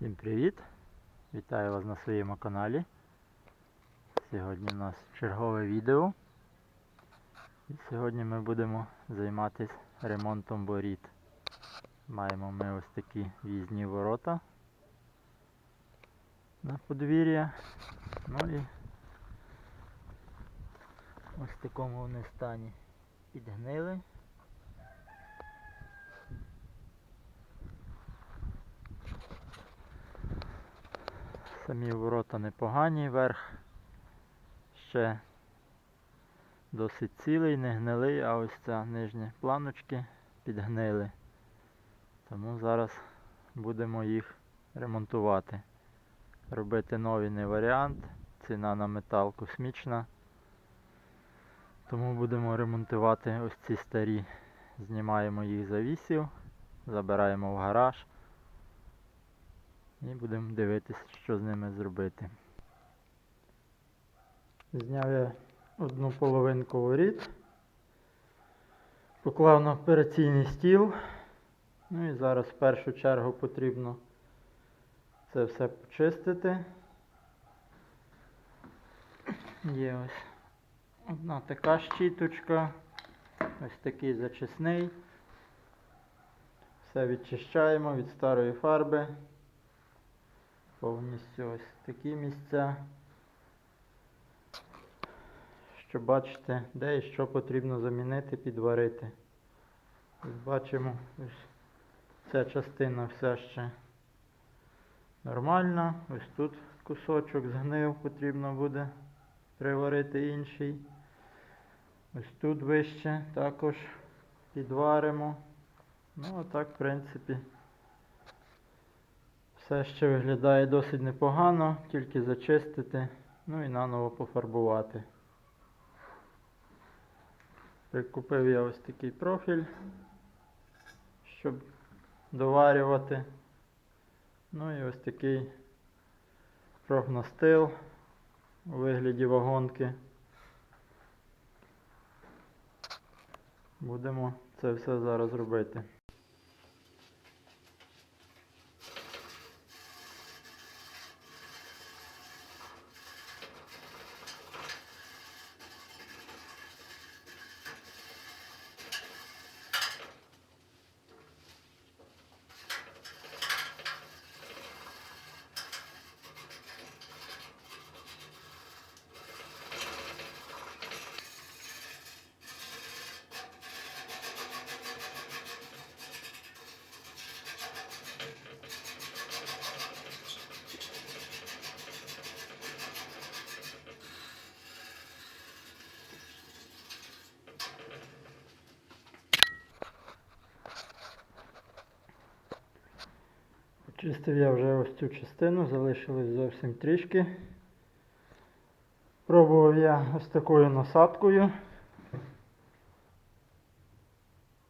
Всім привіт! Вітаю вас на своєму каналі. Сьогодні у нас чергове відео. І сьогодні ми будемо займатися ремонтом воріт. Маємо ми ось такі в'їзні ворота на подвір'я. Ну і ось в такому вони стані підгнили. Самі ворота непогані, верх ще досить цілий, не гнилий, а ось ця нижні планочки підгнили. Тому зараз будемо їх ремонтувати. Робити нові не варіант, ціна на метал космічна. Тому будемо ремонтувати ось ці старі. Знімаємо їх завісів, забираємо в гараж. І будемо дивитися, що з ними зробити. Зняв я одну половинку воріт, поклав на операційний стіл. Ну і зараз в першу чергу потрібно це все почистити. Є ось одна така щіточка, ось такий зачисний. Все відчищаємо від старої фарби. Повністю ось такі місця. Щоб бачите, де і що потрібно замінити, підварити. Ось бачимо, ось ця частина вся ще нормальна. Ось тут кусочок згнив, потрібно буде приварити інший. Ось тут вище також підваримо. Ну, а так, в принципі. Все ще виглядає досить непогано, тільки зачистити, ну і наново пофарбувати. Прикупив я ось такий профіль, щоб доварювати. Ну і ось такий профнастил у вигляді вагонки. Будемо це все зараз робити. Почистив я вже ось цю частину, залишилось зовсім трішки. Пробував я ось такою насадкою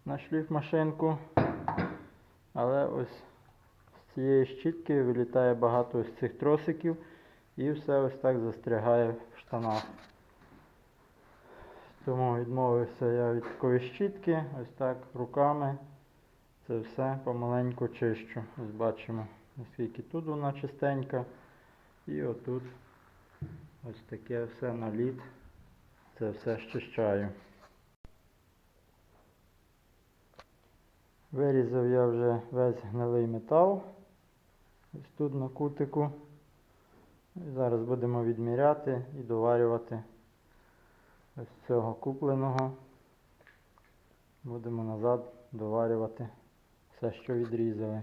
на шліфмашинку, але ось з цієї щітки вилітає багато ось цих тросиків і все ось так застрягає в штанах. Тому відмовився я від такої щітки, ось так руками. Це все помаленьку чищу. Ось бачимо, наскільки тут вона чистенька. І отут ось таке все наліт. Це все щищаю. Вирізав я вже весь гнилий метал. Ось тут на кутику. І зараз будемо відміряти і доварювати ось цього купленого. Будемо назад доварювати все, що відрізали.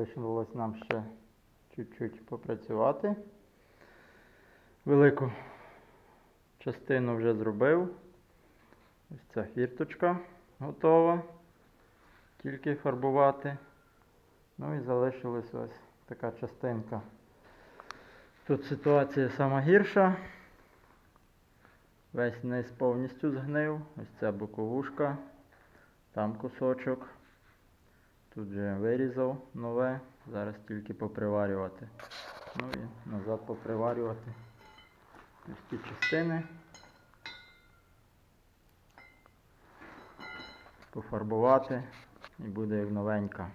Залишилось нам ще чуть-чуть попрацювати. Велику частину вже зробив. Ось ця фірточка готова. Тільки фарбувати. Ну і залишилась ось така частинка. Тут ситуація сама гірша. Весь низ повністю згнив. Ось ця боковушка. Там кусочок. Тут же вирізав нове. Зараз тільки поприварювати. Ну і назад поприварювати. Ось ті частини. Пофарбувати і буде як новенька.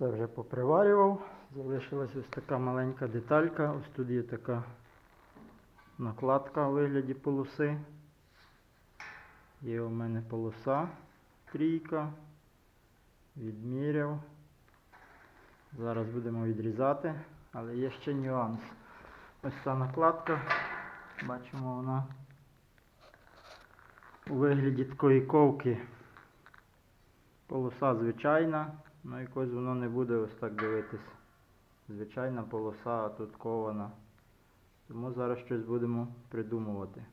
Все вже поприварював. Залишилась ось така маленька деталька. Ось тут є така накладка у вигляді полоси. Є у мене полоса трійка. Відміряв. Зараз будемо відрізати, але є ще нюанс. Ось ця накладка. Бачимо вона у вигляді такої ковки. Полоса звичайна, ну якось воно не буде ось так дивитись. Звичайна полоса, а тут кована. Тому зараз щось будемо придумувати.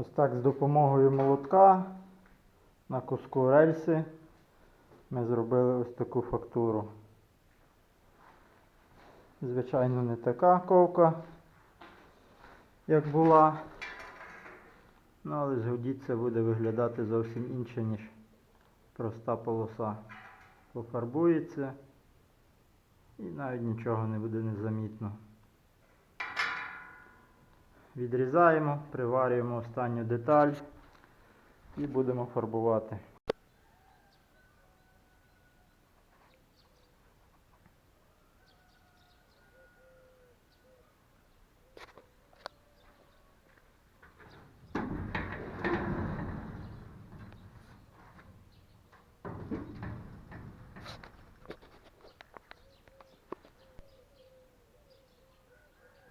Ось так з допомогою молотка на куску рельси ми зробили ось таку фактуру. Звичайно, не така ковка, як була. Ну, але згодіться буде виглядати зовсім інше, ніж проста полоса. Пофарбується і навіть нічого не буде незамітно. Відрізаємо, приварюємо останню деталь і будемо фарбувати.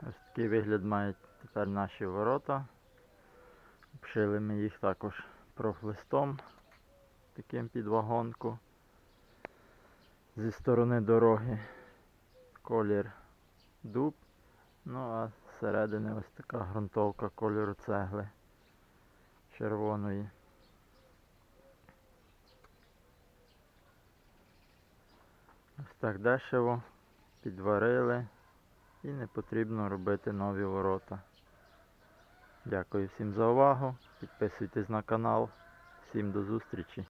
Ось вигляд мають тепер наші ворота. Обшили ми їх також профлистом, таким під вагонку. Зі сторони дороги колір дуб, ну а зсередини ось така ґрунтовка кольору цегли червоної. Ось так дешево підварили. І не потрібно робити нові ворота. Дякую всім за увагу. Підписуйтесь на канал. Всім до зустрічі.